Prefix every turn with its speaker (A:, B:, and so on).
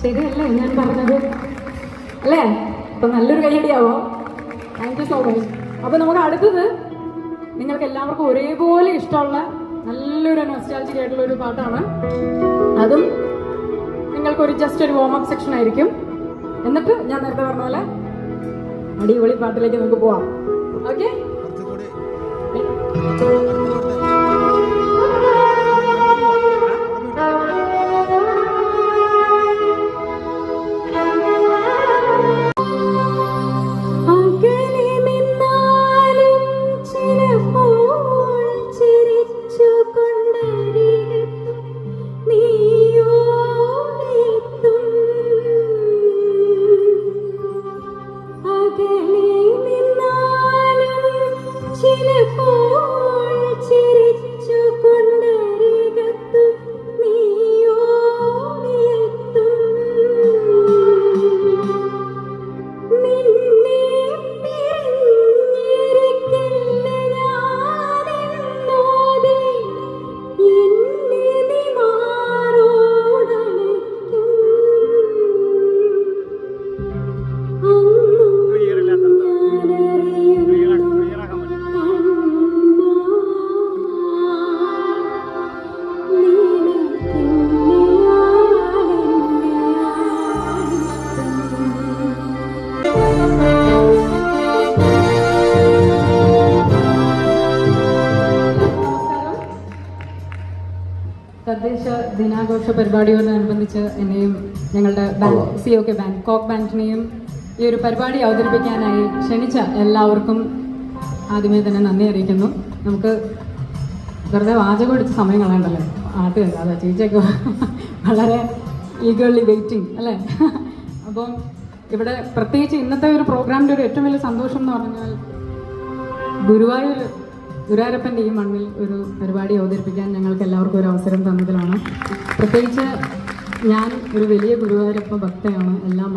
A: ശരിയല്ലേ? ഞാൻ പറഞ്ഞത്. അല്ലേ? അപ്പൊ നല്ലൊരു കൈയടിയാവോ താങ്ക് യു സോ മച്ച് അപ്പൊ നമുക്ക് അടുത്തത് നിങ്ങൾക്ക് എല്ലാവർക്കും ഒരേപോലെ ഇഷ്ടമുള്ള നല്ലൊരു നൊസ്റ്റാൾജിക് ആയിട്ടുള്ള ഒരു പാട്ടാണ്. അതും നിങ്ങൾക്കൊരു ജസ്റ്റ് ഒരു വാം അപ്പ് സെക്ഷൻ ആയിരിക്കും. എന്നിട്ട് ഞാൻ നേരത്തെ പറഞ്ഞ പോലെ അടിപൊളി പാട്ടിലേക്ക് നമുക്ക് പോവാം. ഓക്കെ you തദ്ദേശ ദിനാഘോഷ പരിപാടിയോടനുബന്ധിച്ച് എന്നെയും ഞങ്ങളുടെ bank C O K bank coke ബാങ്കിനെയും ഈ ഒരു പരിപാടി അവതരിപ്പിക്കാനായി ക്ഷണിച്ച എല്ലാവർക്കും ആദ്യമേ തന്നെ നന്ദി അറിയിക്കുന്നു. നമുക്ക് വെറുതെ വാചകം എടുത്ത് സമയം കളയണ്ടല്ലോ. ആട്ട് അതാ ചേച്ചിയൊക്കെ വളരെ ഈഗേളി വെയിറ്റിംഗ് അല്ലേ? അപ്പം ഇവിടെ പ്രത്യേകിച്ച് ഇന്നത്തെ ഒരു പ്രോഗ്രാമിന്റെ ഒരു ഏറ്റവും വലിയ സന്തോഷം എന്ന് പറഞ്ഞാൽ ഗുരുവായൂർ ഗുരുവായൂരപ്പന്റെ ഈ മണ്ണിൽ ഒരു പരിപാടി അവതരിപ്പിക്കാൻ ഞങ്ങൾക്ക് എല്ലാവർക്കും ഒരു അവസരം തന്നതിലാണ്. പ്രത്യേകിച്ച് ഞാൻ ഒരു വലിയ ഗുരുവായൂരപ്പ ഭക്തയാണ്. എല്ലാ